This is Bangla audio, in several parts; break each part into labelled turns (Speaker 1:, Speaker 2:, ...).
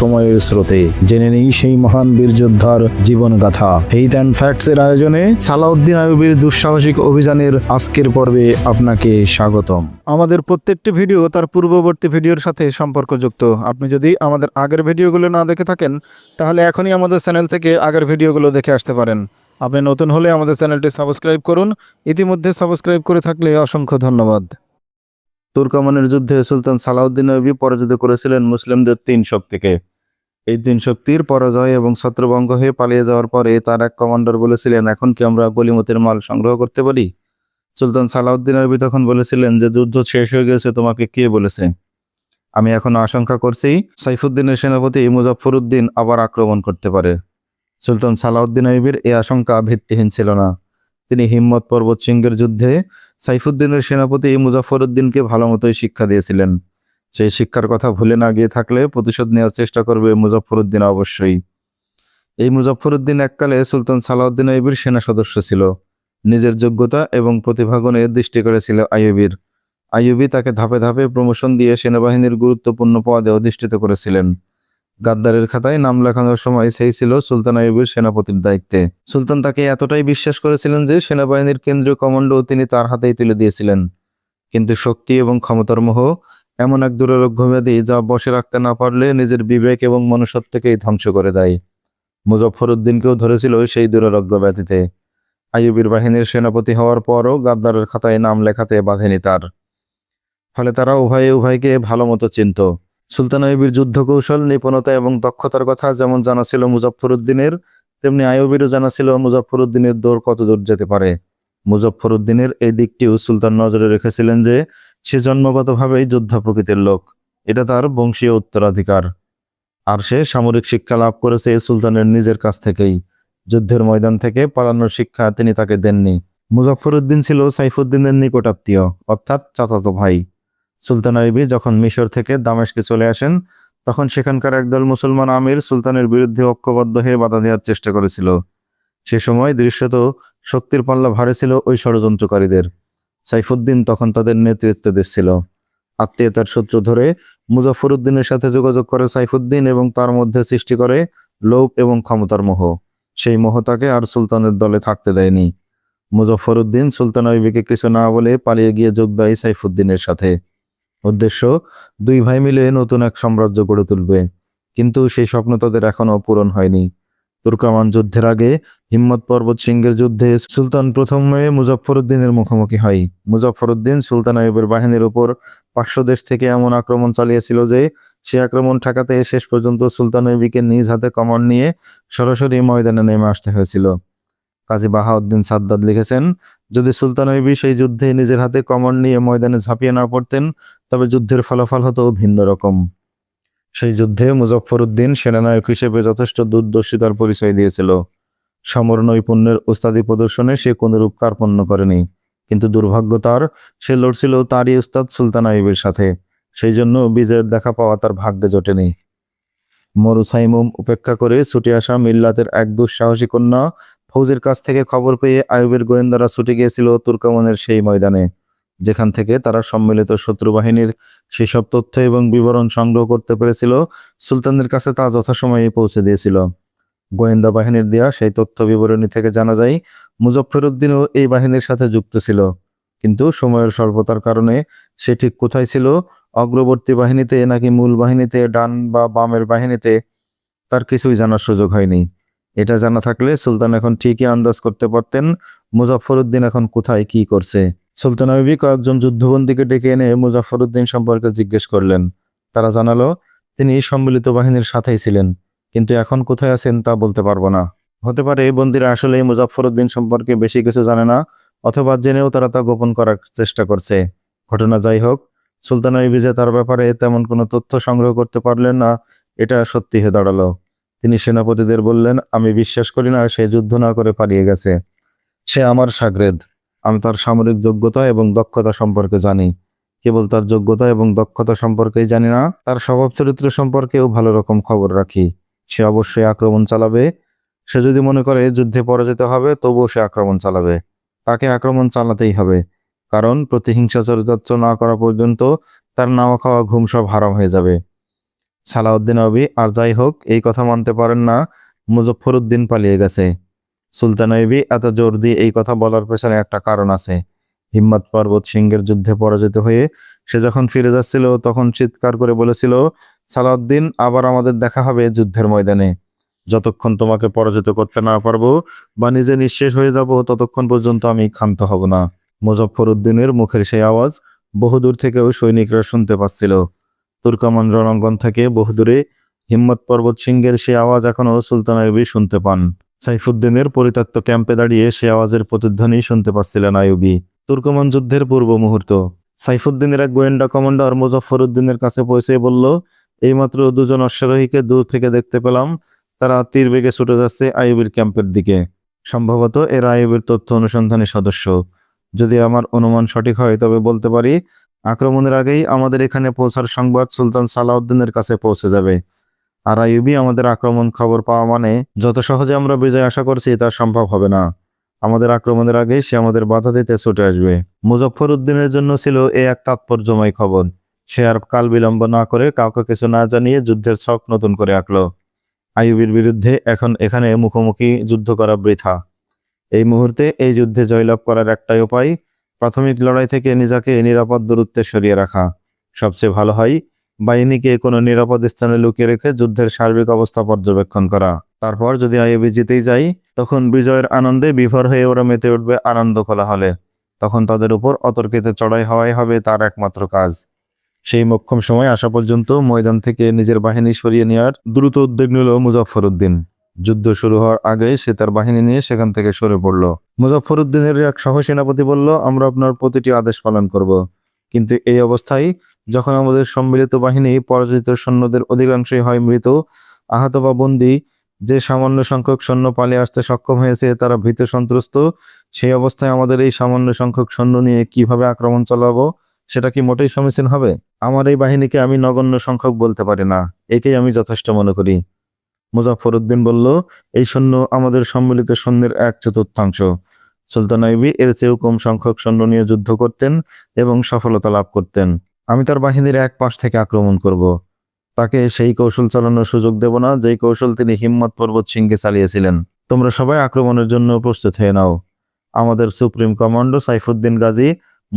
Speaker 1: সময়ের স্রোতে। জেনে নেই সেই মহান বীর যোদ্ধার জীবন গাথা ফেইথ অ্যান্ড ফ্যাক্টস এর আয়োজনে সালাউদ্দিন আইয়ুবীর দুঃসাহসিক অভিযানের আজকের পর্বে আপনাকে স্বাগতম। আমাদের প্রত্যেকটি ভিডিও তার পূর্ববর্তী ভিডিওর সাথে সম্পর্কযুক্ত। আপনি যদি আমাদের আগের ভিডিওগুলো না দেখে থাকেন, তাহলে এখনই আমাদের চ্যানেল থেকে আগের ভিডিওগুলো দেখে আসতে পারেন। আপনি নতুন হলে আমাদের চ্যানেলটি সাবস্ক্রাইব করুন। ইতিমধ্যে সাবস্ক্রাইব করে থাকলে অসংখ্য ধন্যবাদ। তুর্কমানের যুদ্ধে সুলতান সালাউদ্দিন আইয়ুবী পরাজিত করেছিলেন মুসলিমদের তিন শক্তিকে। এই তিন শক্তির পরাজয় এবং ছত্রভঙ্গ হয়ে পালিয়ে যাওয়ার পরে তার এক কমান্ডার বলেছিলেন, এখন কি আমরা গলিমতের মাল সংগ্রহ করতে পারি? সুলতান সালাউদ্দিন আইয়ুবী তখন বলেছিলেন, যে যুদ্ধ শেষ হয়ে গেছে, তোমাকে কে বলেছে? আমি এখন আশঙ্কা করছি, সাইফুদ্দিনের সেনাপতি মুজাফফরউদ্দিন আবার আক্রমণ করতে পারে। সুলতান সালাউদ্দিন আইয়ুবীর এই আশঙ্কা ভিত্তিহীন ছিল না। তিনি হিম্মত পর্বত সিংহের যুদ্ধে সাইফুদ্দিনের সেনাপতি মুজাফফরউদ্দিনকে ভালো মতোই শিক্ষা দিয়েছিলেন। সেই শিক্ষার কথা ভুলে না গিয়ে থাকলে প্রতিশোধ নেওয়ার চেষ্টা করবে মুজাফফরউদ্দিন অবশ্যই। এই মুজাফফরউদ্দিন এককালে সুলতান সালাউদ্দিন আইবির সেনা সদস্য ছিল। নিজের যোগ্যতা এবং প্রতিভাগুণে দৃষ্টি করেছিল আইয়ুবীর। আইয়ুবী তাকে ধাপে ধাপে প্রমোশন দিয়ে সেনাবাহিনীর গুরুত্বপূর্ণ পদে অধিষ্ঠিত করেছিলেন। গাদ্দারের খাতায় নাম লেখানোর সময় সেই ছিল সুলতান আইয়ুবের সেনাপতির দায়িত্বে। সুলতান তাকে এতটাই বিশ্বাস করেছিলেন যে সেনাবাহিনীর কেন্দ্রীয় কমান্ডো তিনি তার হাতেই তুলে দিয়েছিলেন। কিন্তু শক্তি এবং ক্ষমতার মোহ, এমন এক দুরারোগ্য ব্যাধি যা বসে রাখতে না পারলে নিজের বিবেক এবং মনুষ্যত্বকেই ধ্বংস করে দেয়। মুজফর উদ্দিনকেও ধরেছিল সেই দুরারোগ্য ব্যাধিতে আইয়ুবীর বাহিনীর সেনাপতি হওয়ার পরও গাদ্দারের খাতায় নাম লেখাতে বাঁধেনি তার। ফলে তারা উভয়ে উভয়কে ভালো মতো চিনত। সুলতান আইয়ুবীর যুদ্ধ কৌশল নিপুণতা এবং দক্ষতার কথা যেমন জানা ছিল মুজফফরউদ্দিনের তেমনি আইয়ুবীরও জানা ছিল মুজফফরউদ্দিনের দৌড় কত দূর যেতে পারে। মুজফফরউদ্দিনের এই দিকটিও সুলতান নজরে রেখেছিলেন যে, সে জন্মগতভাবেই যোদ্ধা প্রকৃতির লোক। এটা তার বংশীয় উত্তরাধিকার। আর সে সামরিক শিক্ষা লাভ করেছে সুলতানের নিজের কাছ থেকেই। যুদ্ধের ময়দান থেকে পালানোর শিক্ষা তিনি তাকে দেননি। মুজফফরউদ্দিন ছিল সাইফুদ্দিনের নিকটাত্মীয়, অর্থাৎ চাচাতো ভাই। সুলতান আইবি যখন মিশর থেকে দামেশকে চলে আসেন, তখন সেখানকার একদল মুসলমান আমির সুলতানের বিরুদ্ধে ঐক্যবদ্ধ হয়ে বাধা দেওয়ার চেষ্টা করেছিল। সে সময় দৃশ্যত শক্তির পাল্লা ভারে ছিল ওই ষড়যন্ত্রকারীদের। সাইফুদ্দিন তখন তাদের নেতৃত্বে দিচ্ছিল। আত্মীয়তার সূত্র ধরে মুজাফরউদ্দিনের সাথে যোগাযোগ করে সাইফুদ্দিন এবং তার মধ্যে সৃষ্টি করে লোভ এবং ক্ষমতার মোহ। সেই মোহ তাকে আর সুলতানের দলে থাকতে দেয়নি। মুজফরউদ্দিন সুলতান আইবিকে কিছু না বলে পালিয়ে গিয়ে যোগ দেয় সাইফুদ্দিনের সাথে। উদ্দেশ্য, দুই ভাই মিলে নতুন এক সাম্রাজ্য গড়ে তুলবে। কিন্তু সেই স্বপ্ন তাদের এখনও পূরণ হয়নি। তুর্কামান যুদ্ধের আগে হিম্মত পর্বত সিংহের যুদ্ধে সুলতান প্রথমে মুজফফরউদ্দিনের মুখোমুখি হয়। মুজফফরউদ্দিন সুলতান আইবের বাহিনীর উপর পার্শ্ব দেশ থেকে এমন আক্রমণ চালিয়েছিল যে, সে আক্রমণ ঠেকাতে শেষ পর্যন্ত সুলতান আইবিকে নিজ হাতে কমান্ড নিয়ে সরাসরি ময়দানে নেমে আসতে হয়েছিল। কাজী বাহাউদ্দিন সাদ্দাদ লিখেছেন যদি সুলতান আইবি সেই যুদ্ধে নিজের হাতে কমান্ড নিয়ে ময়দানে ঝাঁপিয়ে না পড়তেন, তবে যুদ্ধের ফলাফল হতো ভিন্ন রকম। সেই যুদ্ধে মুজফর উদ্দিন সেনানায়ক হিসেবে যথেষ্ট দূরদর্শিতার পরিচয় দিয়েছিল। সমর নৈপুণ্যের উস্তাদি প্রদর্শনে সে কোনরূপ কার্পণ্য করেনি, কিন্তু দুর্ভাগ্য তার, সে লড়ছিল তারই উস্তাদ সুলতান আইবের সাথে। সেই জন্য বিজয়ের দেখা পাওয়া তার ভাগ্যে জোটেনি। মরুসাইমুম উপেক্ষা করে ছুটে আসা মিল্লাতের এক দুঃসাহসী কন্যা ফৌজের কাছ থেকে খবর পেয়ে আয়ুবের গোয়েন্দারা ছুটে গিয়েছিল তুর্কামনের সেই ময়দানে। যেখান থেকে তারা সম্মিলিত শত্রু বাহিনীর সেসব তথ্য এবং বিবরণ সংগ্রহ করতে পেরেছিল, সুলতানদের কাছে তা যথাসময়ে পৌঁছে দিয়েছিল। গোয়েন্দা বাহিনীর দেয়া সেই তথ্য বিবরণী থেকে জানা যায় মুজফফরউদ্দিনও এই বাহিনীর সাথে যুক্ত ছিল। কিন্তু সময়ের স্বল্পতার কারণে সে ঠিক কোথায় ছিল, অগ্রবর্তী বাহিনীতে নাকি মূল বাহিনীতে ডান বা বামের বাহিনীতে, তার কিছুই জানার সুযোগ হয়নি। এটা জানা থাকলে সুলতান এখন ঠিকই আন্দাজ করতে পারতেন মুজফফরউদ্দিন এখন কোথায় কি করছে। সুলতান আইবি কয়েকজন যুদ্ধবন্দীকে ডেকে এনে মুজাফরউদ্দিন সম্পর্কে জিজ্ঞেস করলেন। তারা জানালো, তিনি সম্মিলিত বাহিনীর সাথেই ছিলেন, কিন্তু এখন কোথায় আছেন তা বলতে পারব না। হতে পারে এই বন্দীরা আসলে মুজাফরউদ্দিন সম্পর্কে বেশি কিছু জানে না, অথবা জেনেও তারা তা গোপন করার চেষ্টা করছে। ঘটনা যাই হোক, সুলতান আইবি যে তার ব্যাপারে তেমন কোনো তথ্য সংগ্রহ করতে পারলেন না, এটা সত্যি হয়ে দাঁড়াল। তিনি সেনাপতিদের বললেন, আমি বিশ্বাস করি না, সে যুদ্ধ না করে পালিয়ে গেছে। সে আমার সাগরেদ। আমি তার সামরিক যোগ্যতা এবং দক্ষতা সম্পর্কে জানি। কেবল তার যোগ্যতা এবং দক্ষতা সম্পর্কেই জানি না, তার স্বভাব চরিত্র সম্পর্কেও ভালো রকম খবর রাখি। সে অবশ্যই আক্রমণ চালাবে। সে যদি মনে করে যুদ্ধে পরাজিত হবে, তবুও সে আক্রমণ চালাবে। তাকে আক্রমণ চালাতেই হবে। কারণ, প্রতিহিংসা চরিতার্থ না করা পর্যন্ত তার নাওয়া খাওয়া ঘুম সব হারাম হয়ে যাবে। সালাউদ্দিন আবি আর যাই হোক, এই কথা মানতে পারেন না মুজফফরউদ্দিন পালিয়ে গেছে। সুলতান আইবি এত জোর দিয়ে এই কথা বলার পেছনে একটা কারণ আছে। হিম্মত পর্বত সিংহের যুদ্ধে পরাজিত হয়ে সে যখন ফিরে যাচ্ছিল, তখন চিৎকার করে বলেছিল, সালাউদ্দিন, আবার আমাদের দেখা হবে যুদ্ধের ময়দানে। যতক্ষণ তোমাকে পরাজিত করতে না পারব বা নিজে নিঃশেষ হয়ে যাব, ততক্ষণ পর্যন্ত আমি ক্ষান্ত হব না। মুজফফরউদ্দিনের মুখের সেই আওয়াজ বহুদূর থেকেও সৈনিকরা শুনতে পাচ্ছিল। তুর্কমান রণাঙ্গন থেকে বহুদূরে হিম্মত পর্বত সিংহের সেই আওয়াজ এখনও সুলতান আইবি শুনতে পান। সাইফুদ্দিনের পরিত্যক্ত ক্যাম্পে দাঁড়িয়ে সে আওয়াজের প্রতিধ্বনি শুনতে পাচ্ছিলেন আয়ুবি তুর্কমান যুদ্ধের পূর্ব মুহূর্ত। সাইফুদ্দিনের এক গোয়েন্দা কমান্ডার মুজফফরউদ্দিনের কাছে পৌঁছে বলল, এইমাত্র দুজন অশ্বারোহীকে দূর থেকে দেখতে পেলাম। তারা তীর বেগে ছুটে যাচ্ছে আইবির ক্যাম্পের দিকে। সম্ভবত এরা আইবির তথ্য অনুসন্ধানী সদস্য। যদি আমার অনুমান সঠিক হয় তবে বলতে পারি আক্রমণের আগেই আমাদের এখানে পৌঁছার সংবাদ সুলতান সালাউদ্দিনের কাছে পৌঁছে যাবে। আর আইবি আমাদের আক্রমণ খবর পাওয়া মানে যত সহজে আমরা বিজয় আশা করছি, তা সম্ভব হবে না। আমাদের আক্রমণের আগেই সে আমাদের বাধা দিতে ছুটে আসবে। মুজফফর উদ্দিনের জন্য ছিল এ এক তাৎপর্যময় খবর। সে আর কাল বিলম্ব না করে কাউকে কিছু না জানিয়ে যুদ্ধের ছক নতুন করে আঁকলো। আইয়ুবির বিরুদ্ধে এখন এখানে মুখোমুখি যুদ্ধ করা বৃথা। এই মুহূর্তে এই যুদ্ধে জয়লাভ করার একটাই উপায় প্রাথমিক লড়াই থেকে নিজেকে নিরাপদ দূরত্বে সরিয়ে রাখা। সবচেয়ে ভালো হয় বাহিনীকে কোনো নিরাপদ স্থানে লুকিয়ে রেখে যুদ্ধের সার্বিক অবস্থা পর্যবেক্ষণ করা। তারপর যদি আইএবি জিতেই যায়, তখন বিজয়ের আনন্দে বিভোর হয়ে ওরা মেতে উঠবে আনন্দ খোলা হলে তখন তাদের উপর অতর্কিত চড়াই হওয়াই হবে তার একমাত্র কাজ। সেই মক্ষম সময় আসা পর্যন্ত ময়দান থেকে নিজের বাহিনী সরিয়ে নেওয়ার দ্রুত উদ্যোগ নিল মুজফফরউদ্দিন যুদ্ধ শুরু হওয়ার আগে সে তার বাহিনী নিয়ে সেখান থেকে সরে পড়ল। মুজফফরউদ্দিনের এক সহসেনাপতি বলল, আমরা আপনার প্রতিটি আদেশ পালন করব। কিন্তু এই অবস্থায় যখন আমাদের সম্মিলিত বাহিনী পরাজিত সৈন্যদের অধিকাংশই হয় মৃত, আহত বা বন্দী, যে সামান্য সংখ্যক সৈন্য পালিয়ে আসতে সক্ষম হয়েছে, তারা ভীত সন্ত্রস্ত, সেই অবস্থায় আমাদের এই সামান্য সংখ্যক সৈন্য নিয়ে কীভাবে আক্রমণ চালাবো, সেটা কি মোটেই সমীচীন হবে? আমার এই বাহিনীকে আমি নগণ্য সংখ্যক বলতে পারি না, একেই আমি যথেষ্ট মনে করি। মুজাফরউদ্দিন বলল, এই সৈন্য আমাদের সম্মিলিত সৈন্যের এক চতুর্থাংশ। সুলতান আইবি এর চেয়েও কম সংখ্যক সৈন্য নিয়ে যুদ্ধ করতেন এবং সফলতা লাভ করতেন। আমি তার বাহিনীর এক পাশ থেকে আক্রমণ করব। তাকে সেই কৌশল চালানোর সুযোগ দেব না, যেই কৌশল তিনি হিম্মত পর্বত সিংকে চালিয়েছিলেন। তোমরা সবাই আক্রমণের জন্য প্রস্তুত হয়ে নাও। আমাদের সুপ্রিম কমান্ডো সাইফুদ্দিন গাজী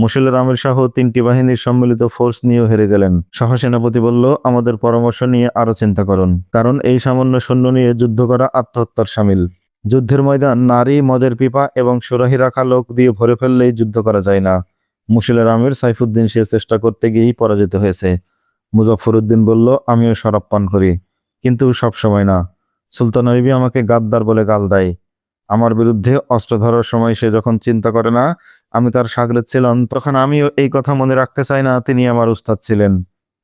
Speaker 1: মুশিলের আমির সহ তিনটি বাহিনীর সম্মিলিত ফোর্স নিয়েও হেরে গেলেন। সহসেনাপতি বলল, আমাদের পরামর্শ নিয়ে আরও চিন্তা করুন, কারণ এই সামান্য সৈন্য নিয়ে যুদ্ধ করা আত্মহত্যার সামিল। যুদ্ধের ময়দান নারী, মদের পিপা এবং সুরাহি রাখা লোক দিয়ে ভরে ফেললেই যুদ্ধ করা যায় না। মুশিলের আমির সাইফুদ্দিন সে চেষ্টা করতে গিয়েই পরাজিত হয়েছে। মুজফফরউদ্দিন বলল, আমিও শরাব পান করি, কিন্তু সব সময় না। সুলতান আমাকে গাদ্দার বলে গাল দেয়। আমার বিরুদ্ধে অস্ত্র ধরার সময় সে যখন চিন্তা করে না আমি তার সাগরে ছিলাম, তখন আমিও এই কথা মনে রাখতে চাই না, তিনি আমার উস্তাদ ছিলেন।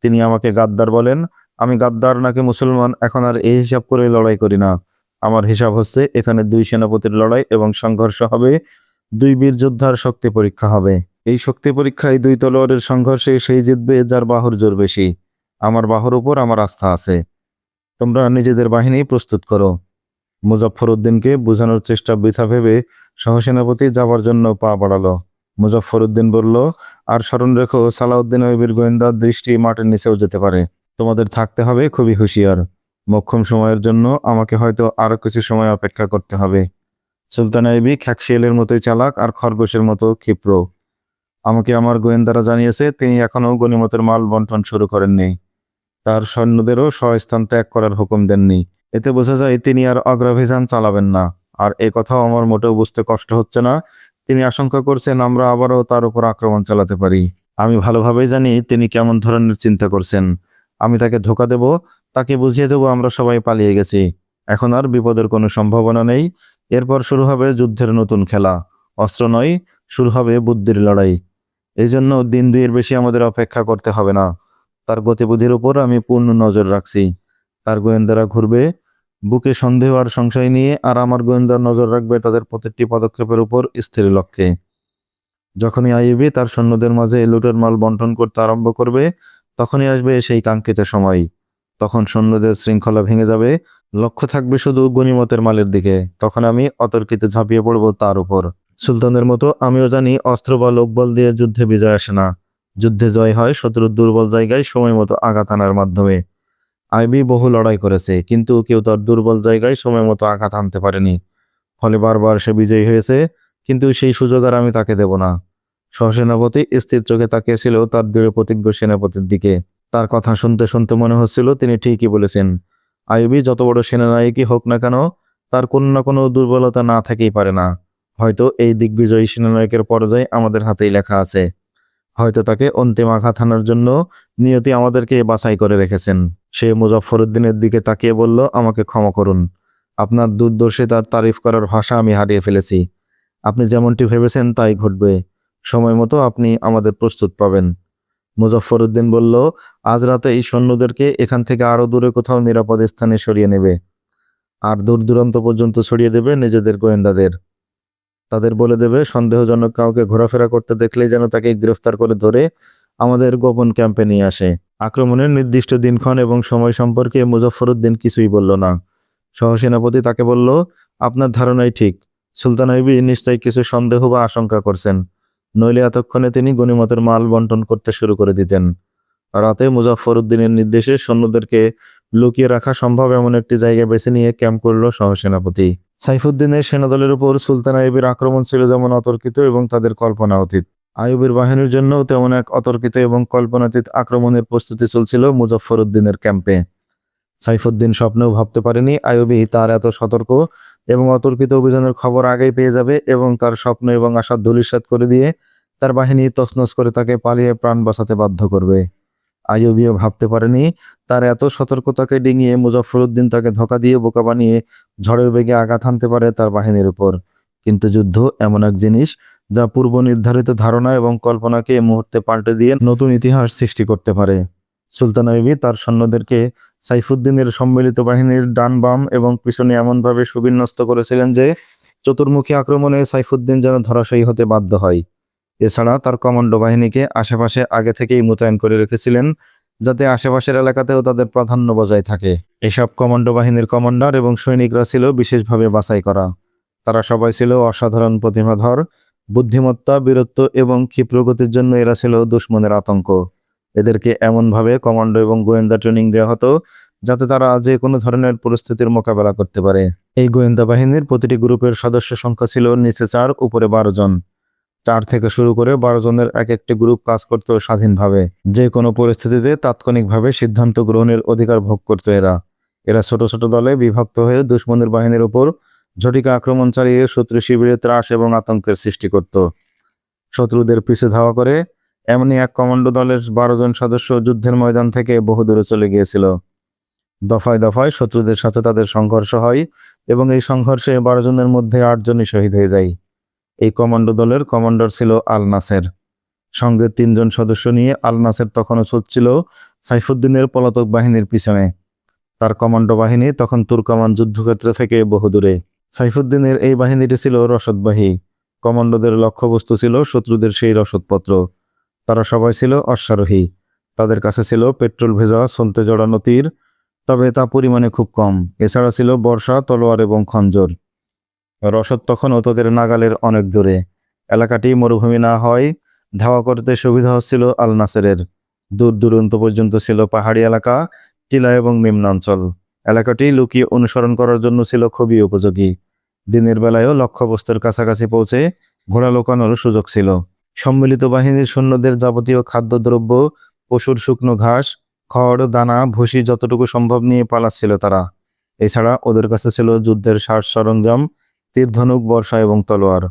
Speaker 1: তিনি আমাকে গাদ্দার বলেন, আমি গাদ্দার নাকি মুসলমান, এখন আর এই হিসাব করে লড়াই করি না। আমার হিসাব হচ্ছে, এখানে দুই সেনাপতির লড়াই এবং সংঘর্ষ হবে, দুই বীর যোদ্ধার শক্তি পরীক্ষা হবে। এই শক্তি পরীক্ষায় দুই তলোয়ারের সংঘর্ষে সেই জিতবে যার বাহুর জোর বেশি। আমার বাহুর উপর আমার আস্থা আছে। তোমরা নিজেদের বাহিনী প্রস্তুত করো। মুজফফর উদ্দিনকে বোঝানোর চেষ্টা বৃথা ভেবে সহসেনাপতি যাবার জন্য পা বাড়ালো। মুজফফর উদ্দিন বলল, আর স্মরণ রেখো, সালাউদ্দিন ওয়েবের গোয়েন্দা দৃষ্টি মাটির নিচেও যেতে পারে। তোমাদের থাকতে হবে খুবই হুঁশিয়ার। মক্ষম সময়ের জন্য আমাকে হয়তো আরও কিছু সময় অপেক্ষা করতে হবে। সুলতান আইবি খ্যাকশিয়ালের মতোই চালাক আর খরগোশের মতো ক্ষিপ্র। আমাকে আমার গোয়েন্দারা জানিয়েছে, তিনি এখনও গণিমতের মাল বন্টন শুরু করেননি। তার সৈন্যদেরও স্বস্থান ত্যাগ করার হুকুম দেননি। এতে বোঝা যায় তিনি আর অগ্রাভিযান চালাবেন না। আর এ কথাও আমার মোটেও বুঝতে কষ্ট হচ্ছে না। তিনি আশঙ্কা করছেন আমরা আবারও তার উপর আক্রমণ চালাতে পারি। আমি ভালোভাবেই জানি তিনি কেমন ধরনের চিন্তা করছেন। আমি তাকে ধোকা দেব, তাকে বুঝিয়ে দেবো আমরা সবাই পালিয়ে গেছি। এখন আর বিপদের কোনো সম্ভাবনা নেই। এরপর শুরু হবে যুদ্ধের নতুন খেলা। অস্ত্র নয়, শুরু হবে বুদ্ধির লড়াই। এই জন্য দিন দুইয়ের বেশি আমাদের অপেক্ষা করতে হবে না। তার গতিবিধির উপর আমি পূর্ণ নজর রাখছি। তার গোয়েন্দারা ঘুরবে বুকে সন্দেহ আর সংশয় নিয়ে আর আমার গোয়েন্দার নজর রাখবে তাদের প্রত্যেকটি পদক্ষেপের উপর স্থির লক্ষ্যে। যখনই আইবি তার সৈন্যদের মাঝে লুটের মাল বন্টন করতে আরম্ভ করবে, তখনই আসবে সেই কাঙ্ক্ষিত সময়। তখন সৈন্যদের শৃঙ্খলা ভেঙে যাবে, লক্ষ্য থাকবে শুধু গনিমতের মালের দিকে। তখন আমি অতর্কিতে ঝাঁপিয়ে পড়ব তার উপর। সুলতানের মতো আমিও জানি অস্ত্র বা লোকবল দিয়ে যুদ্ধে বিজয় আসে না। যুদ্ধে জয় হয় শত্রুর দুর্বল জায়গায় সময় মতো আঘাত আনার মাধ্যমে। আইবি বহু লড়াই করেছে, কিন্তু কেউ তার দুর্বল জায়গায় সময় মতো আঘাত আনতে পারেনি। ফলে বারবার সে বিজয়ী হয়েছে, কিন্তু সেই সুযোগ আর আমি তাকে দেব না। সহসেনাপতি স্থির চোখে তাকিয়েছিল তার দৃঢ় প্রতিজ্ঞ সেনাপতির দিকে। তার কথা শুনতে শুনতে মনে হচ্ছিল তিনি ঠিকই বলেছেন, আইবি যত বড় সেনানায়কই হোক না কেন, তার কোনো না কোনো দুর্বলতা না থাকেই পারে না। হয়তো এই দিগ্বিজয়ী সেনানায়কের পর্যায়ে আমাদের হাতেই লেখা আছে। হয়তো তাকে অন্তিম আঘাত হানার জন্য নিয়তি আমাদেরকে বাছাই করে রেখেছেন। সে মুজফফরউদ্দিনের দিকে তাকিয়ে বলল, আমাকে ক্ষমা করুন। আপনার দুর্দর্শিতার তারিফ করার ভাষা আমি হারিয়ে ফেলেছি। আপনি যেমনটি ভেবেছেন, তাই ঘটবে। সময় মতো আপনি আমাদের প্রস্তুত পাবেন। মুজফফরউদ্দিন বলল, আজ রাতে এই সৈন্যদেরকে এখান থেকে আরও দূরে কোথাও নিরাপদ স্থানে সরিয়ে নেবে। আর দূর দূরান্ত পর্যন্ত ছড়িয়ে দেবে নিজেদের গোয়েন্দাদের। তাদের বলে দেবে, সন্দেহজনক কাউকে ঘোরাফেরা করতে দেখলেই যেন তাকে গ্রেফতার করে ধরে আমাদের গোপন ক্যাম্পে নিয়ে আসে। আক্রমণের নির্দিষ্ট দিনক্ষণ এবং সময় সম্পর্কে মুজফফরউদ্দিন কিছুই বলল না। সহসেনাপতি তাকে বলল, আপনার ধারণাই ঠিক। সুলতান আইবি নিশ্চয়ই কিছু সন্দেহ বা আশঙ্কা করছেন। নইলে এতক্ষণে তিনি গণিমতের মাল বন্টন করতে শুরু করে দিতেন। রাতে মুজফফরউদ্দিনের নির্দেশে সৈন্যদেরকে লুকিয়ে রাখা সম্ভব এমন একটি জায়গা বেছে নিয়ে ক্যাম্প করল সহসেনাপতি। সাইফুদ্দিনের সেনাদলের উপর সুলতান আইবির আক্রমণ ছিল যেমন অতর্কিত এবং তাদের কল্পনা অতীত। আইয়ুবের বাহিনীর জন্য তেমন এক অতর্কিত এবং কল্পনাতীত আক্রমণের প্রস্তুতি চলছিল মুজফফরউদ্দিনের ক্যাম্পে। সাইফুদ্দিন স্বপ্নেও ভাবতে পারেনি আয়ুবি তার এত সতর্ক এবং অতর্কিত অভিযানের খবর আগেই পেয়ে যাবে এবং তার স্বপ্ন এবং আশা ধূলিসাৎ করে দিয়ে তার বাহিনী তছনছ করে তাকে পালিয়ে প্রাণ বাঁচাতে বাধ্য করবে। আইয়ুবিও ভাবতে পারেনি তার এত সতর্কতাকে ডিঙিয়ে মুজফফরউদ্দিন তাকে ধোকা দিয়ে বোকা বানিয়ে ঝড়ের বেগে আঘাত হানতে পারে তার বাহিনীর উপর। কিন্তু যুদ্ধ এমন এক জিনিস যা পূর্ব নির্ধারিত ধারণা এবং কল্পনাকে মুহূর্তে পাল্টে দিয়ে নতুন ইতিহাস সৃষ্টি করতে পারে। সুলতান আইবি তার সৈন্যদেরকে সাইফুদ্দিনের সম্মিলিত বাহিনীর ডান বাম এবং পিছনে এমনভাবে সুবিন্যস্ত করেছিলেন যে চতুর্মুখী আক্রমণে সাইফুদ্দিন যেন ধরাশয়ী হতে বাধ্য হয়। এছাড়া তার কমান্ডো বাহিনীকে আশেপাশে আগে থেকেই মোতায়েন করে রেখেছিলেন যাতে আশেপাশের এলাকাতেও তাদের প্রাধান্য বজায় থাকে। এসব কমান্ডো বাহিনীর কমান্ডার এবং সৈনিকরা ছিল বিশেষভাবে বাছাই করা। তারা সবাই ছিল অসাধারণ প্রতিভাধর, বুদ্ধিমত্তা, বীরত্ব এবং ক্ষিপ্রগতির জন্য এরা ছিল দুশ্মনের আতঙ্ক। এদেরকে এমনভাবে কমান্ডো এবং গোয়েন্দা ট্রেনিং দেওয়া হতো, যাতে তারা যে কোনো ধরনের পরিস্থিতির মোকাবেলা করতে পারে। এই গোয়েন্দা বাহিনীর প্রতিটি গ্রুপের সদস্য সংখ্যা ছিল নিচে চার, উপরে বারো জন। চার থেকে শুরু করে বারো জনের এক একটি গ্রুপ কাজ করত স্বাধীনভাবে। যে কোনো পরিস্থিতিতে তাৎক্ষণিকভাবে সিদ্ধান্ত গ্রহণের অধিকার ভোগ করত এরা। এরা ছোট ছোট দলে বিভক্ত হয়ে দুশ্মনের বাহিনীর উপর ঝটিকা আক্রমণ চালিয়ে শত্রু শিবিরে ত্রাস এবং আতঙ্কের সৃষ্টি করত। শত্রুদের পিছু ধাওয়া করে এমনই এক কমান্ডো দলের বারো জন সদস্য যুদ্ধের ময়দান থেকে বহু দূরে চলে গিয়েছিল। দফায় দফায় শত্রুদের সাথে তাদের সংঘর্ষ হয় এবং এই সংঘর্ষে বারো জনের মধ্যে আটজনই শহীদ হয়ে যায়। এই কমান্ডো দলের কমান্ডার ছিল আল নাসের। সঙ্গে তিনজন সদস্য নিয়ে আল নাসের তখনও ছুটছিল সাইফুদ্দিনের পলাতক বাহিনীর পিছনে। তার কমান্ডো বাহিনী তখন তুর্কমান যুদ্ধক্ষেত্র থেকে বহু দূরে সাইফুদ্দিনের এই বাহিনীটি ছিল রসদবাহী। কমান্ডোদের লক্ষ্যবস্তু ছিল শত্রুদের সেই রসদপত্র। তারা সবাই ছিল অশ্বারোহী। তাদের কাছে ছিল পেট্রোল ভেজা সলতে জড়ানো তীর, তবে তা পরিমাণে খুব কম। এছাড়া ছিল বর্ষা, তলোয়ার এবং খঞ্জর। রসদ তখনও তাদের নাগালের অনেক দূরে। এলাকাটি মরুভূমি না হয়, ধাওয়া করতে সুবিধা হচ্ছিল আল নাসেরের দূর দূরান্ত পর্যন্ত ছিল পাহাড়ি এলাকা, টিলা এবং নিম্নাঞ্চল। এলাকাটি লুকিয়ে অনুসরণ করার জন্য ছিল খুবই উপযোগী। দিনের বেলায়ও লক্ষ্যবস্তুর কাছাকাছি পৌঁছে ঘোড়া লোকানোর সুযোগ ছিল। সম্মিলিত বাহিনীর সৈন্যদের যাবতীয় খাদ্যদ্রব্য, পশুর শুকনো ঘাস, খড়, দানা, ভুসি যতটুকু সম্ভব নিয়ে পালাচ্ছিল তারা। এছাড়া ওদের কাছে ছিল যুদ্ধের সাজ সরঞ্জাম তীরধনুক বর্ষা এবং তলোয়ার।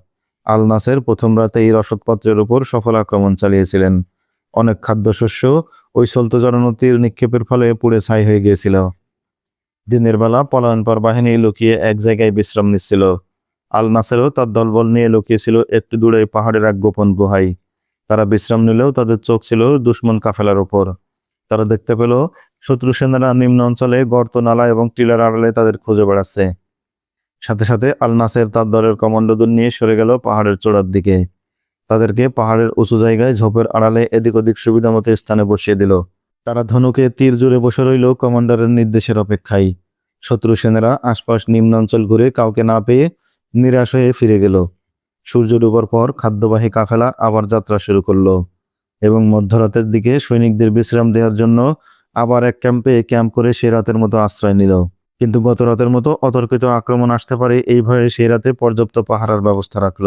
Speaker 1: আল নাসের প্রথম রাতে এই রসদপত্রের উপর সফল আক্রমণ চালিয়েছিলেন। অনেক খাদ্যশস্য ওই সলতে জড়ানো তীর নিক্ষেপের ফলে পুড়ে ছাই হয়ে গিয়েছিল। দিনের বেলা পলায়নপর বাহিনী লুকিয়ে এক জায়গায় বিশ্রাম নিচ্ছিল। আল নাসেরও তার দলবল নিয়ে লুকিয়েছিল একটু দূরে পাহাড়ের এক গোপন গুহায়। তারা বিশ্রাম নিলেও তাদের চোখ ছিল দুশ্মন কাফেলার ওপর।
Speaker 2: তারা দেখতে পেল শত্রু সেনারা নিম্ন অঞ্চলে গর্ত, নালা এবং টিলার আড়ালে তাদের খুঁজে বেড়াচ্ছে। সাথে সাথে আল নাসের তার দলের কমান্ডোদের নিয়ে সরে গেল পাহাড়ের চূড়ার দিকে। তাদেরকে পাহাড়ের উঁচু জায়গায় ঝোপের আড়ালে এদিক ওদিক সুবিধা মতো স্থানে বসিয়ে দিল। তারা ধনুকে তীর জুড়ে বসে রইল কমান্ডারের নির্দেশের অপেক্ষায়। শত্রু সেনারা আশপাশ নিম্নাঞ্চল ঘুরে কাউকে না পেয়ে নিরাশ হয়ে ফিরে গেল। সূর্য ডুবার পর খাদ্যবাহী কাফেলা আবার যাত্রা শুরু করল এবং মধ্যরাতের দিকে সৈনিকদের বিশ্রাম দেওয়ার জন্য আবার এক ক্যাম্পে ক্যাম্প করে সে রাতের মতো আশ্রয় নিল। কিন্তু গত রাতের মতো অতর্কিত আক্রমণ আসতে পারে এই ভয়ে সেই রাতে পর্যাপ্ত পাহারার ব্যবস্থা রাখল।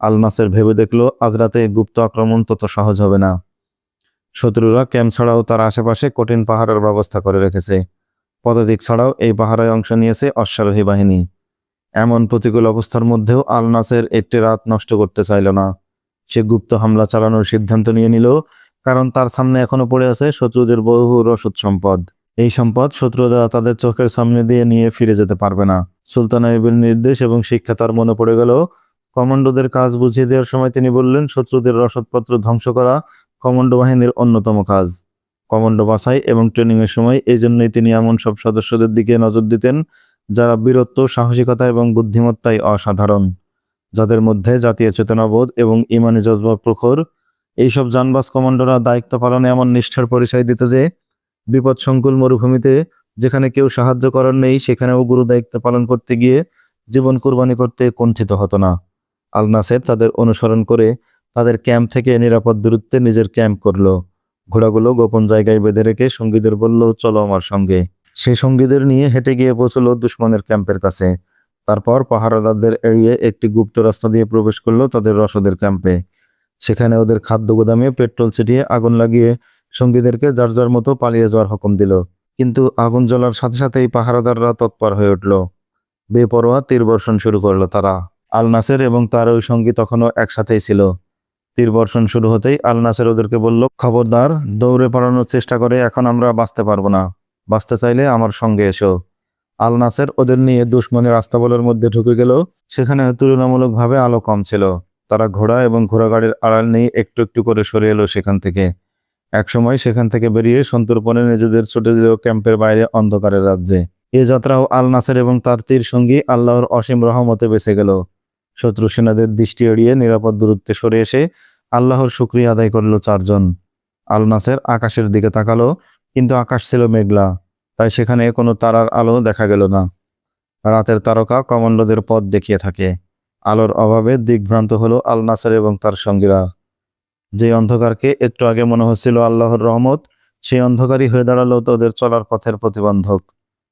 Speaker 2: আল নাসের ভেবে দেখল, আজ রাতে গুপ্ত আক্রমণ তত সহজ হবে না। শত্রুরা ক্যাম্প ছাড়াও তার আশেপাশে কঠিন পাহারার ব্যবস্থা করে রেখেছে। পদাতিক ছাড়াও এই পাহারায় অংশ নিয়েছে অশ্বারোহী বাহিনী। এমন প্রতিকূল অবস্থার মধ্যেও আল নাসের একটি রাত নষ্ট করতে চাইল না। সে গুপ্ত হামলা চালানোর সিদ্ধান্ত নিয়ে নিল, কারণ তার সামনে এখনও পড়ে আছে শত্রুদের বহু রসদ সম্পদ। এই সম্পদ শত্রুরা তাদের চোখের সামনে দিয়ে নিয়ে ফিরে যেতে পারবে না। সুলতান আইবের নির্দেশ এবং শিক্ষা তার মনে পড়ে গেল। কমান্ডোদের কাজ বুঝিয়ে দেওয়ার সময় তিনি বললেন, শত্রুদের রসদপত্র ধ্বংস করা কমান্ডো বাহিনীর অন্যতম কাজ। কমান্ডো বাছাই এবং ট্রেনিং এর সময় এই জন্যই তিনি এমন সব সদস্যদের দিকে নজর দিতেন, যারা বীরত্ব, সাহসিকতা এবং বুদ্ধিমত্তায় অসাধারণ। যাদের মধ্যে জাতীয় চেতনাবোধ এবং ইমানি জজবা প্রখর, এইসব জানবাস কমান্ডোরা দায়িত্ব পালনে এমন নিষ্ঠার পরিচয় দিত যে বিপদ সংকুল মরুভূমিতে যেখানে কেউ সাহায্য করার নেই, সেখানেও গুরু দায়িত্ব পালন করতে গিয়ে জীবন কুরবানি করতে কুণ্ঠিত হতো না। আল নাসের তাদের অনুসরণ করে তাদের ক্যাম্প থেকে নিরাপদ দূরত্বে নিজের ক্যাম্প করল। ঘোড়াগুলো গোপন জায়গায় বেঁধে রেখে সঙ্গীদের বলল, চলো আমার সঙ্গে। সেই সঙ্গীদের নিয়ে হেঁটে গিয়ে পৌঁছলো দুশ্মনের ক্যাম্পের কাছে। তারপর পাহারাদারদের এড়িয়ে একটি গুপ্ত রাস্তা দিয়ে প্রবেশ করল তাদের রসদের ক্যাম্পে। সেখানে ওদের খাদ্য গোদামে পেট্রোল ছিটিয়ে আগুন লাগিয়ে সঙ্গীদেরকে যার যার মতো পালিয়ে যাওয়ার হুকুম দিল। কিন্তু আগুন জ্বলার সাথে সাথেই পাহারাদাররা তৎপর হয়ে উঠল। বেপরোয়া তীর বর্ষণ শুরু করল তারা। আল নাসের এবং তার ওই সঙ্গী তখনও একসাথেই ছিল। তীর বর্ষণ শুরু হতেই আল নাসের ওদেরকে বলল, খবরদার, দৌড়ে পালানোর চেষ্টা করে এখন আমরা বাঁচতে পারব না। বাঁচতে চাইলে আমার সঙ্গে এসো। আল নাসের ওদের নিয়ে দুশ্মনের রাস্তাবলের মধ্যে ঢুকে গেল। সেখানে তুলনামূলকভাবে আলো কম ছিল। তারা ঘোড়া এবং ঘোড়াগাড়ির আড়াল নিয়ে একটু একটু করে সরে এলো সেখান থেকে। একসময় সেখান থেকে বেরিয়ে সন্তর্পণে নিজেদের ছুটে দিল ক্যাম্পের বাইরে অন্ধকারের রাজ্যে। এ যাত্রাও আল নাসের এবং তার তীর সঙ্গী আল্লাহর অসীম রহমতে বেঁচে গেল। শত্রু সেনাদের দৃষ্টি এড়িয়ে নিরাপদ দূরত্বে সরে এসে আল্লাহর শুক্রিয়া আদায় করল চারজন। আল নাসের আকাশের দিকে তাকালো, কিন্তু আকাশ ছিল মেঘলা, তাই সেখানে কোনো তারার আলো দেখা গেল না। রাতের তারকা কমান্ডোদের পথ দেখিয়ে থাকে। আলোর অভাবে দিগ্ভ্রান্ত হলো আল নাসের এবং তার সঙ্গীরা। যে অন্ধকারকে একটু আগে মনে হচ্ছিল আল্লাহর রহমত, সেই অন্ধকারই হয়ে দাঁড়াল তাদের চলার পথের প্রতিবন্ধক।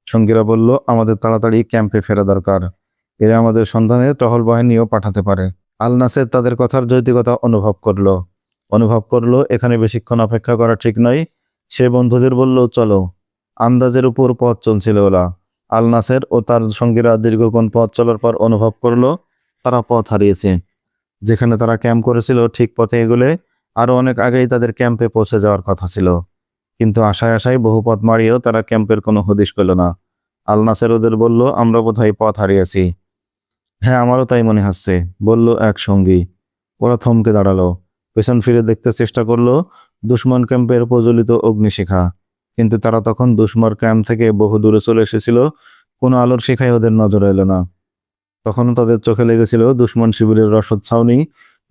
Speaker 2: সঙ্গীরা বলল, আমাদের তাড়াতাড়ি ক্যাম্পে ফেরা দরকার। এরা আমাদের সন্ধানে টহল বাহিনীও পাঠাতে পারে। আল নাসের তাদের কথার যৌতিকতা অনুভব করল। অনুভব করল, এখানে বেশিক্ষণ অপেক্ষা করা ঠিক নয়। সে বন্ধুদের বলল, চলো। আন্দাজের উপর পথ চলছিল ওরা। আল নাসের ও তার সঙ্গীরা দীর্ঘক্ষণ পথ চলার পর অনুভব করল, তারা পথ হারিয়েছে। যেখানে তারা ক্যাম্প করেছিল, ঠিক পথে এগুলে আরও অনেক আগেই তাদের ক্যাম্পে পৌঁছে যাওয়ার কথা ছিল। কিন্তু আশায় আশায় বহু পথ মারিয়েও তারা ক্যাম্পের কোনো হদিশ পেল না। আল নাসের ওদের বলল, আমরা বোধহয় পথ হারিয়েছি। হ্যাঁ আমারও তাই মনে হচ্ছে, বলল এক সঙ্গী। ওরা থমকে দাঁড়াল। পেছন ফিরে দেখতে চেষ্টা করল দুশ্মন ক্যাম্পের প্রজ্বলিত অগ্নিশিখা। কিন্তু তারা তখন দুশ্মর ক্যাম্প থেকে বহু দূরে চলে এসেছিল। কোনো আলোর শিখায় ওদের নজর এলো না। তখনও তাদের চোখে লেগেছিল দুশ্মন শিবিরের রসদ ছাউনি।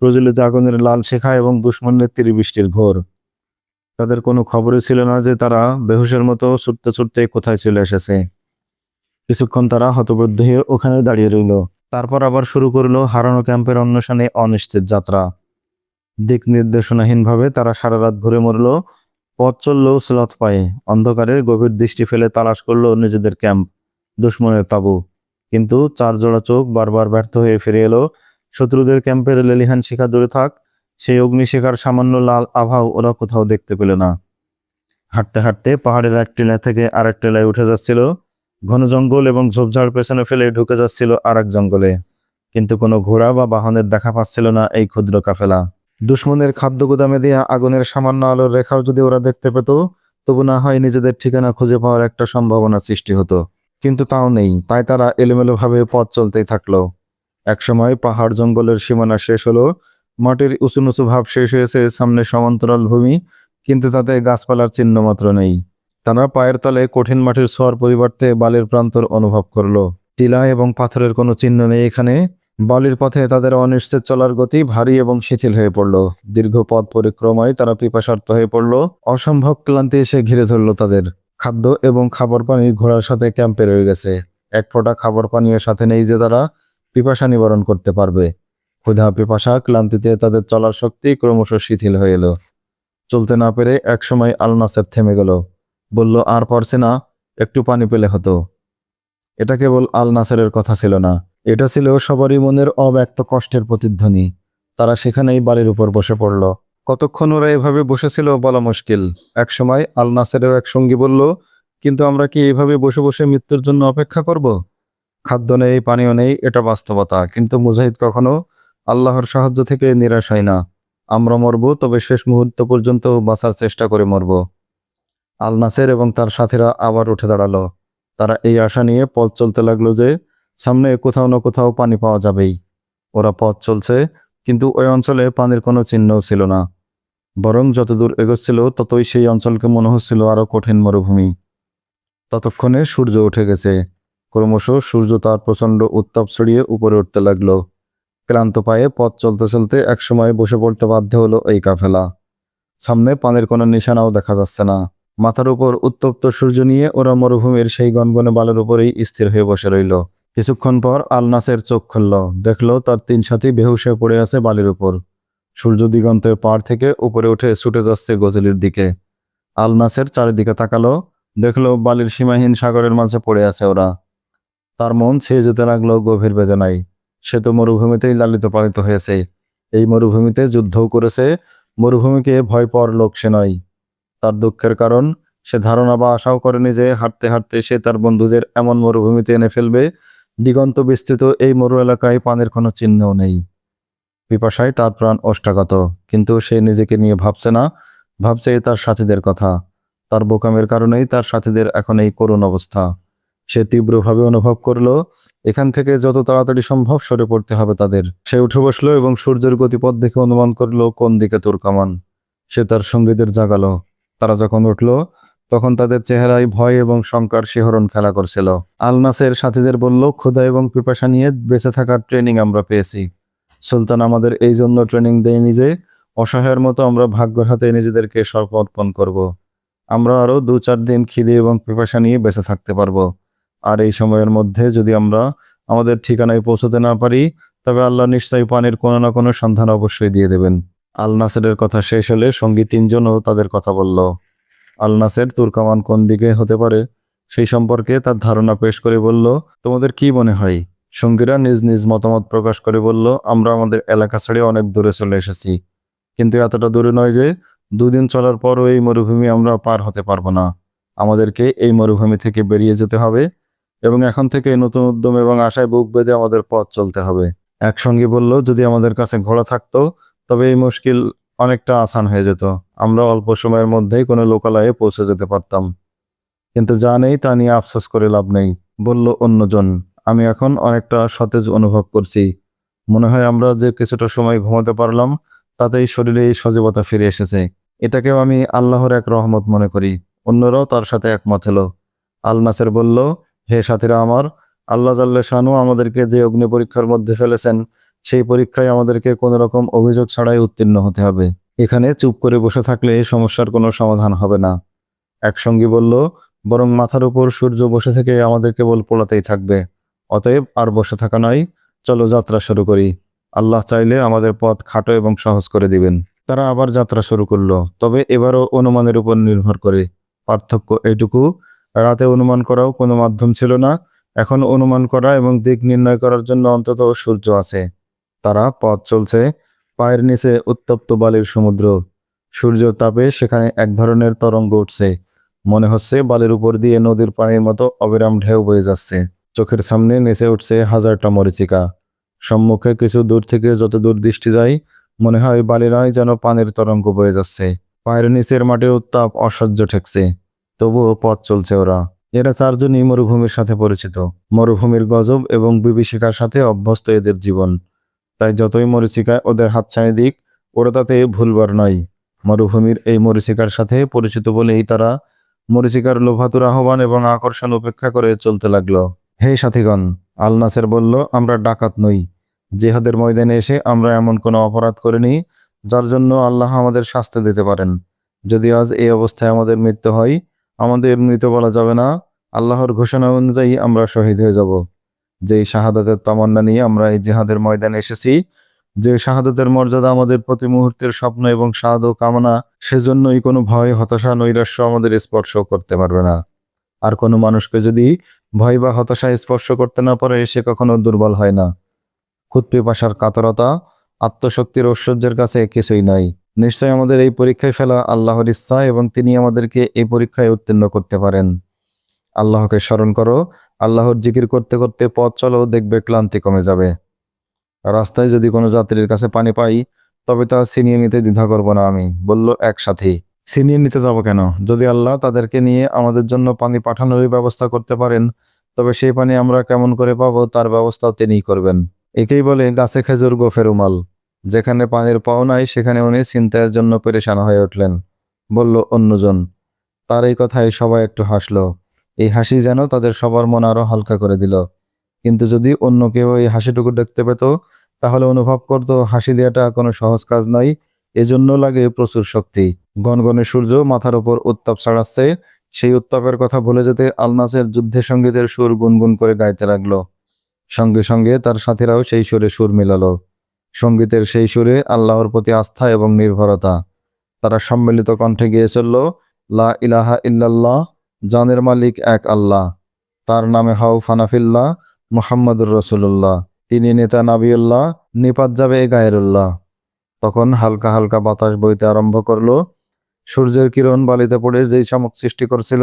Speaker 2: প্রজ্বলিত আগুনের লাল শেখা এবং দুশ্মনের তীর বৃষ্টির ঘোর তাদের কোনো খবরই ছিল না যে তারা বেহুশের মতো ছুটতে ছুটতে কোথায় চলে এসেছে। কিছুক্ষণ তারা হতবুদ্ধ হয়ে ওখানে দাঁড়িয়ে রইল। তারপর আবার শুরু করল হারানো ক্যাম্পের অন্বেষণে অনিশ্চিত যাত্রা। দিক নির্দেশনাহীনভাবে তারা সারা রাত ঘুরে মরল, পথ চলল স্লথ পায়ে। অন্ধকারের গভীর দৃষ্টি ফেলে তালাশ করল নিজেদের ক্যাম্প, দুশ্মনের তাবু। কিন্তু চার জোড়া চোখ বারবার ব্যর্থ হয়ে ফিরে এলো শত্রুদের ক্যাম্পের লেলিহান শিখা দূরে থাক, সেই অগ্নিশিখার সামান্য লাল আভাও ওরা কোথাও দেখতে পেল না। হাঁটতে হাঁটতে পাহাড়ের এক টিলা থেকে আরেক টিলায় উঠে যাচ্ছিল। ঘন জঙ্গল এবং ঝোপঝাড় পেছনে ফেলে ঢুকে যাচ্ছিল আর এক জঙ্গলে। কিন্তু কোনো ঘোড়া বা বাহনের দেখা পাচ্ছিল না এই ক্ষুদ্র কাফেলা। দুশ্মনের খাদ্য গুদামে দেয়া আগুনের সামান্য আলোর রেখাও যদি ওরা দেখতে পেত, তবু না হয় নিজেদের ঠিকানা খুঁজে পাওয়ার একটা সম্ভাবনা সৃষ্টি হতো। কিন্তু তাও নেই, তাই তারা এলোমেলোভাবে পথ চলতেই থাকল। একসময় পাহাড় জঙ্গলের সীমানা শেষ হলো, মাটির উঁচু নুচু ভাব শেষ হয়েছে সামনে সমান্তরাল ভূমি, কিন্তু তাতে গাছপালার চিহ্ন মাত্র নেই। তারা পায়ের তলে কঠিন মাটির ছোঁয়ার পরিবর্তে বালির প্রান্তর অনুভব করল। টিলা এবং পাথরের কোনো চিহ্ন নেই এখানে। বালির পথে তাদের অনিশ্চিত চলার গতি ভারী এবং শিথিল হয়ে পড়ল। দীর্ঘ পথ পরিক্রমায় তারা পিপাসার্থ হয়ে পড়ল। অসম্ভব ক্লান্তি এসে ঘিরে ধরল তাদের। খাদ্য এবং খাবার পানি ঘোড়ার সাথে ক্যাম্পে রয়ে গেছে। এক ফোঁটা খাবার পানীয় সাথে নেই যে তারা পিপাসা নিবারণ করতে পারবে। ক্ষুধা, পিপাসা, ক্লান্তিতে তাদের চলার শক্তি ক্রমশ শিথিল হয়ে এলো। চলতে না পেরে একসময় আলনাসের থেমে গেল। বলল, আর পারছে না, একটু পানি পেলে হতো। এটা কেবল আল নাসেরের কথা ছিল না। এটা ছিল সবারই মনের অব্যক্ত কষ্টের প্রতিধ্বনি। তারা সেখানেই বাড়ির উপর বসে পড়ল। কতক্ষণ ওরা এভাবে বসেছিল বলা মুশকিল। একসময় আল নাসেরের এক সঙ্গী বলল, কিন্তু আমরা কি এভাবে বসে বসে মৃত্যুর জন্য অপেক্ষা করব? খাদ্য নেই, পানীয় নেই, এটা বাস্তবতা। কিন্তু মুজাহিদ কখনো আল্লাহর সাহায্য থেকে নিরাশ হয় না। আমরা মরব, তবে শেষ মুহূর্ত পর্যন্ত বাঁচার চেষ্টা করে মরব। আল নাসের এবং তার সাথীরা আবার উঠে দাঁড়াল। তারা এই আশা নিয়ে পথ চলতে লাগল যে, সামনে কোথাও না কোথাও পানি পাওয়া যাবেই। ওরা পথ চলছে, কিন্তু ওই অঞ্চলে পানির কোনো চিহ্নও ছিল না। বরং যতদূর এগোচ্ছিল, ততই সেই অঞ্চলকে মনে হচ্ছিল আরও কঠিন মরুভূমি। ততক্ষণে সূর্য উঠে গেছে। ক্রমশ সূর্য তার প্রচণ্ড উত্তাপ ছড়িয়ে উপরে উঠতে লাগল। ক্লান্ত পায়ে পথ চলতে চলতে একসময় বসে পড়তে বাধ্য হলো এই কাফেলা। সামনে পানের কোনো নিশানাও দেখা যাচ্ছে না। মাথার উপর উত্তপ্ত সূর্য নিয়ে ওরা মরুভূমির সেই গনগনে বালের উপরেই স্থির হয়ে বসে রইল। কিছুক্ষণ পর আলনাসের চোখ খুলল। দেখল তার তিন সাথী হয়ে পড়ে আছে বালির উপর। সূর্য দিগন্তের পাড় থেকে উপরে উঠে ছুটে যাচ্ছে গজলির দিকে। আল নাসের চারিদিকে তাকালো। দেখল বালির সীমাহীন সাগরের মাঝে পড়ে আছে ওরা। তার মন ছেয়ে যেতে লাগল গভীর বেদনায়। সে তো মরুভূমিতেই লালিত পালিত হয়েছে। এই মরুভূমিতে যুদ্ধও করেছে, মরুভূমিকে ভয় পাওয়ার লোক সে নয়। তার দুঃখের কারণ, সে ধারণা বা আশাও করেনি যে হাঁটতে হাঁটতে সে তার বন্ধুদের এমন মরুভূমিতে এনে ফেলবে, দিগন্ত বিস্তৃত এই মরু এলাকায় পানের কোনো চিহ্নও নেই। পিপাসায় তার প্রাণ অষ্টাগত, কিন্তু সে নিজেকে নিয়ে ভাবছে না, ভাবছে তার সাথীদের কথা। তার বোকামের কারণেই তার সাথীদের এখন এই করুণ অবস্থা। সে তীব্রভাবে অনুভব করল। এখান থেকে যত তাড়াতাড়ি সম্ভব সরে পড়তে হবে তাদের। সে উঠে বসল এবং সূর্যের গতিপথ দেখে অনুমান করল, কোন দিকে তোর কামান সে তার সঙ্গীদের জাগালো। তারা যখন উঠল, তখন তাদের চেহারায় ভয় এবং শঙ্কার শিহরণ খেলা করছিল। আলনাসের সাথীদের বলল, ক্ষুধা এবং পিপাসা নিয়ে বেঁচে থাকার ট্রেনিং আমরা পেয়েছি। সুলতান আমাদের এই জন্য ট্রেনিং দেয়নি যে, অসহায়ের মতো আমরা ভাগ্যের হাতে নিজেদেরকে সমর্পণ করব। আমরা আরও দু চার দিন খিদে এবং পিপাসা নিয়ে বেঁচে থাকতে পারব। আর এই সময়ের মধ্যে যদি আমরা আমাদের ঠিকানায় পৌঁছতে না পারি, তবে আল্লাহ নিশ্চয়ই পানির কোনো না কোনো সন্ধান অবশ্যই দিয়ে দেবেন। আল নাসেরের কথা শেষ হলে সঙ্গী তিনজনও তাদের কথা বলল। আল নাসের তুর্কামান কোন দিকে হতে পারে সেই সম্পর্কে তার ধারণা পেশ করে বলল, তোমাদের কি মনে হয়? সঙ্গীরা নিজ নিজ মতামত প্রকাশ করে বলল, আমরা আমাদের এলাকা ছেড়ে অনেক দূরে চলে এসেছি। কিন্তু এতটা দূরে নয় যে দুদিন চলার পরও এই মরুভূমি আমরা পার হতে পারব না। আমাদেরকে এই মরুভূমি থেকে বেরিয়ে যেতে হবে। এবং এখন থেকে নতুন উদ্যম এবং আশায় বুক বেঁধে আমাদের পথ চলতে হবে। একসঙ্গে বলল, যদি আমাদের কাছে ঘোড়া থাকতো, তবে এই মুশকিল অনেকটা আসান হয়ে যেত। আমরা অল্প সময়ের মধ্যেই কোনো লোকালয়ে পৌঁছে যেতে পারতাম। কিন্তু যা নেই তা নিয়ে আফসোস করে লাভ নেই। বলল অন্যজন, আমি এখন অনেকটা সতেজ অনুভব করছি। মনে হয় আমরা যে কিছুটা সময় ঘুমাতে পারলাম, তাতেই শরীরে এই সজীবতা ফিরে এসেছে। এটাকেও আমি আল্লাহর এক রহমত মনে করি। অন্যরাও তার সাথে একমত হলো। আল নাসের বলল হে সাথীরা আমার, আল্লাহ জাল্লে শানু আমাদেরকে যে অগ্নি পরীক্ষার মধ্যে ফেলেছেন, সেই পরীক্ষায় আমাদেরকে কোনো রকম অভিযোগ ছাড়াই উত্তীর্ণ হতে হবে। এখানে চুপ করে বসে থাকলে এই সমস্যার কোনো সমাধান হবে না। এক সঙ্গী বলল, বরং মাথার উপর সূর্য বসে থেকে আমাদের কেবল পোলাতেই থাকবে। অতএব আর বসে থাকা নয়, চলো যাত্রা শুরু করি। আল্লাহ চাইলে আমাদের পথ খাটো এবং সহজ করে দিবেন। তারা আবার যাত্রা শুরু করল, তবে এবারও অনুমানের উপর নির্ভর করে। পার্থক্য এটুকু রাতে অনুমান করাও কোনো মাধ্যম ছিল না। এখন অনুমান করা এবং দিক নির্ণয় করার জন্য অন্তত সূর্য আছে। তারা পথ চলছে। পায়ের নিচে উত্তপ্ত বালির সমুদ্র। সূর্য তাপে সেখানে এক ধরনের তরঙ্গ উঠছে। মনে হচ্ছে বালির উপর দিয়ে নদীর পানির মতো অবিরাম ঢেউ বয়ে যাচ্ছে। চোখের সামনে নেচে উঠছে হাজারটা মরিচিকা। সম্মুখে কিছু দূর থেকে যত দূর দৃষ্টি যায়, মনে হয় বালিরাই যেন পানির তরঙ্গ বয়ে যাচ্ছে। পায়ের নিচের মাটির উত্তাপ অসহ্য ঠেকছে। তবুও পথ চলছে ওরা। এরা চারজনই মরুভূমির সাথে পরিচিত। মরুভূমির গজব এবং বিভীষিকার সাথে অভ্যস্ত এদের জীবন। তাই যতই মরিচিকায় ওদের হাতছানি দিক, ওরা তাতে ভুলবার নয়। মরুভূমির এই মরিচিকার সাথে পরিচিত বলেই তারা মরিচিকার লোভাতুর আহ্বান এবং আকর্ষণ উপেক্ষা করে চলতে লাগল। হে সাথীগণ আলনাসের বলল, আমরা ডাকাত নই। জেহাদের ময়দানে এসে আমরা এমন কোনো অপরাধ করিনি, যার জন্য আল্লাহ আমাদের শাস্তি দিতে পারেন। যদি আজ এই অবস্থায় আমাদের মৃত্যু হয় আমাদের মৃত বলা যাবে না। আল্লাহর ঘোষণা অনুযায়ী আমরা শহীদ হয়ে যাব। যেই শাহাদাতের তামান্না নিয়ে আমরা এই জেহাদের ময়দানে এসেছি, যে শাহাদাতের মর্যাদা আমাদের প্রতি মুহূর্তের স্বপ্ন এবং স্বাদ ও কামনা, সেজন্যই কোনো ভয়, হতাশা, নৈরাশ্য আমাদের স্পর্শ করতে পারবে না। আর কোনো মানুষকে যদি ভয় বা হতাশা স্পর্শ করতে না পারে, সে কখনো দুর্বল হয় না। খুৎপিপাসার কাতরতা, আত্মশক্তির ঐশ্বর্যের কাছে কিছুই নয় নিশ্চয় আমাদের এই পরীক্ষায় ফেলা আল্লাহর ইচ্ছা এবং তিনি আমাদেরকে এই পরীক্ষায় উত্তীর্ণ করতে পারেন। আল্লাহকে স্মরণ করো, আল্লাহর জিকির করতে করতে পথ চলো, দেখবে ক্লান্তি কমে যাবে। রাস্তায় যদি কোনো যাত্রীর কাছে পানি পাই, তবে তা ছিনিয়ে নিতে দ্বিধা করব না আমি, বলল একসাথে। ছিনিয়ে নিতে যাব কেন? যদি আল্লাহ তাদেরকে নিয়ে আমাদের জন্য পানি পাঠানোরই ব্যবস্থা করতে পারেন, তবে সেই পানি আমরা কেমন করে পাবো তার ব্যবস্থাও তিনিই করবেন। একেই বলে গাছে খেজুর, গোফের উমাল যেখানে পানির পাও নাই, সেখানে উনি চিন্তার জন্য পেরেশান হয়ে উঠলেন। বলল, অন্যজন। তার এই কথায় সবাই একটু হাসল। এই হাসি যেন তাদের সবার মন আরও হালকা করে দিল। কিন্তু যদি অন্য কেউ এই হাসিটুকু দেখতে পেত, তাহলে অনুভব করতো, হাসি দেওয়াটা কোনো সহজ কাজ নয়। এজন্য লাগে প্রচুর শক্তি। গনগনে সূর্য মাথার উপর উত্তাপ ছাড়াচ্ছে। সেই উত্তাপের কথা ভুলে যেতে আলনাসের যুদ্ধে সঙ্গীতের সুর গুনগুন করে গাইতে লাগল। সঙ্গে সঙ্গে তার সাথীরাও সেই সুরে সুর মিলালো। সঙ্গীতের সেই সুরে আল্লাহর প্রতি আস্থা এবং নির্ভরতা। তারা সম্মিলিত কণ্ঠে গিয়ে চলল, লা ইলাহা ইল্লাল্লাহ, জানের মালিক এক আল্লাহ। তার নামে হাউ ফানাফিল্লাহ, মুহাম্মদুর রসুল্লাহ তিনি নেতা নাবিউল্লাহ, নিপাত যাবে এ গায়েরুল্লাহ। তখন হালকা হালকা বাতাস বইতে আরম্ভ করল। সূর্যের কিরণ বালিতে পড়ে যেই চমক সৃষ্টি করছিল,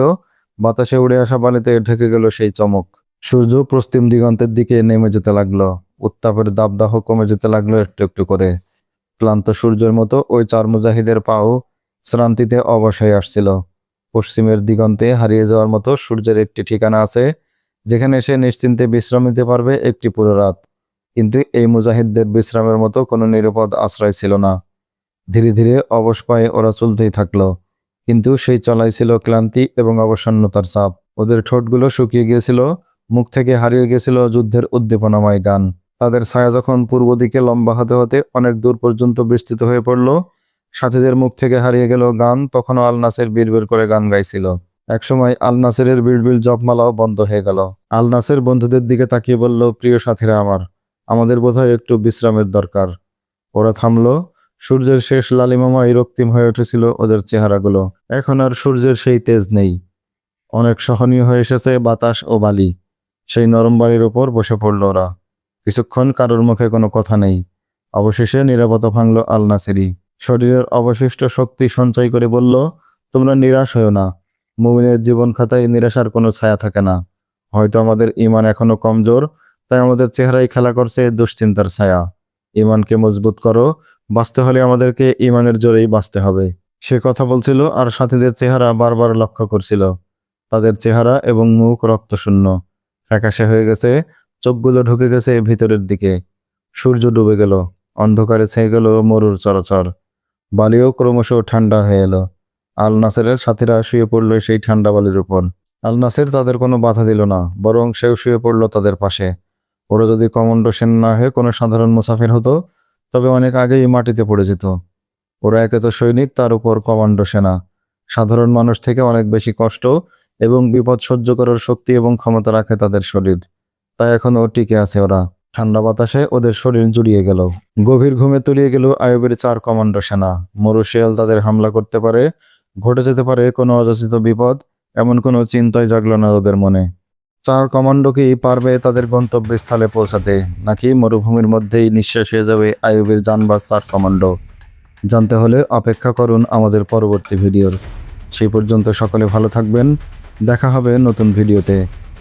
Speaker 2: বাতাসে উড়ে আসা বালিতে ঢেকে গেল সেই চমক। সূর্য পশ্চিম দিগন্তের দিকে নেমে যেতে লাগল। উত্তাপের দাবদাহ কমে যেতে লাগল একটু একটু করে। ক্লান্ত সূর্যের মতো ওই চার মুজাহিদের পাও শ্রান্তিতে অবসায় আসছিল। পশ্চিমের দিগন্তে হারিয়ে যাওয়ার মতো সূর্যের একটি ঠিকানা আছে, যেখানে সে নিশ্চিন্তে বিশ্রাম নিতে পারবে একটি পুরো রাত। কিন্তু এই মুজাহিদদের বিশ্রামের মতো কোনো নিরাপদ আশ্রয় ছিল না। ধীরে ধীরে অবশ পায়ে ওরা চলতেই থাকল, কিন্তু সেই চলাই ছিল ক্লান্তি এবং অবসন্নতার চাপ। ওদের ঠোঁটগুলো শুকিয়ে গিয়েছিল, মুখ থেকে হারিয়ে গিয়েছিল যুদ্ধের উদ্দীপনাময় গান। তাদের ছায়া যখন পূর্ব দিকে লম্বা হতে হতে অনেক দূর পর্যন্ত বিস্তৃত হয়ে পড়ল, সাথীদের মুখ থেকে হারিয়ে গেল গান, তখনও আল নাসের বিড়বিড় করে গান গাইছিল। একসময় আল নাসেরের বিড়বিড় জপমালাও বন্ধ হয়ে গেল। আল নাসের বন্ধুদের দিকে তাকিয়ে বলল, প্রিয় সাথীরা আমার, আমাদের বোধহয় একটু বিশ্রামের দরকার। ওরা থামলো। সূর্যের শেষ লালিমাময় রক্তিম হয়ে উঠেছিল ওদের চেহারাগুলো। এখন আর সূর্যের সেই তেজ নেই। অনেক সহনীয় হয়ে এসেছে বাতাস ও বালি। সেই নরম বালির ওপর বসে পড়ল ওরা। কিছুক্ষণ কারোর মুখে কোনো কথা নেই। অবশেষে নিরাপত্তা ভাঙল আল নাসেরি শরীরের অবশিষ্ট শক্তি সঞ্চয় করে বলল, তোমরা নিরাশ হও না। মুমিনের জীবন খাতায় নিরাশার কোনো ছায়া থাকে না। হয়তো আমাদের ইমান এখনও কমজোর, তাই আমাদের চেহারায় খেলা করছে দুশ্চিন্তার ছায়া। ইমানকে মজবুত করো, বাঁচতে হলে আমাদেরকে ইমানের জোরেই বাঁচতে হবে। সে কথা বলছিল আর সাথীদের চেহারা বারবার লক্ষ্য করছিল। তাদের চেহারা এবং মুখ রক্তশূন্য। ফ্যাকাশে হয়ে গেছে চোখগুলো ঢুকে গেছে ভিতরের দিকে। সূর্য ডুবে গেল, অন্ধকারে ছেয়ে গেল মরুর চরাচর। বালিও ক্রমশ ঠান্ডা হয়ে এলো। আল নাসেরের সাথীরা শুয়ে পড়ল সেই ঠান্ডা বালির উপর। আল নাসের তাদের কোনো বাধা দিল না, বরং সেও শুয়ে পড়ল তাদের পাশে। ওরা যদি কমান্ডো সেন না হয়ে কোনো সাধারণ মুসাফির হতো, তবে অনেক আগেই মাটিতে পড়ে যেত। ওরা একে তো সৈনিক, তার উপর কমান্ডো সেনা। সাধারণ মানুষ থেকে অনেক বেশি কষ্ট এবং বিপদ সহ্য করার শক্তি এবং ক্ষমতা রাখে তাদের শরীর। তাই এখনও টিকে আছে ওরা। ঠান্ডা বাতাসে ওদের শরীর জুড়িয়ে গেল। গভীর ঘুমে তলিয়ে গেল আয়ুবের চার কমান্ডো সেনা। মরুশিয়াল তাদের হামলা করতে পারে, ঘটে যেতে পারে কোনো অযাচিত বিপদ, এমন কোনো চিন্তাই জাগলো না ওদের মনে। চার কমান্ডো কি পারবে তাদের গন্তব্যস্থলে পৌঁছাতে, নাকি মরুভূমির মধ্যেই নিঃশ্বাস হয়ে যাবে আয়ুবের যানবাস চার কমান্ডো? জানতে হলে অপেক্ষা করুন আমাদের পরবর্তী ভিডিওর। সেই পর্যন্ত সকলে ভালো থাকবেন। দেখা হবে নতুন ভিডিওতে।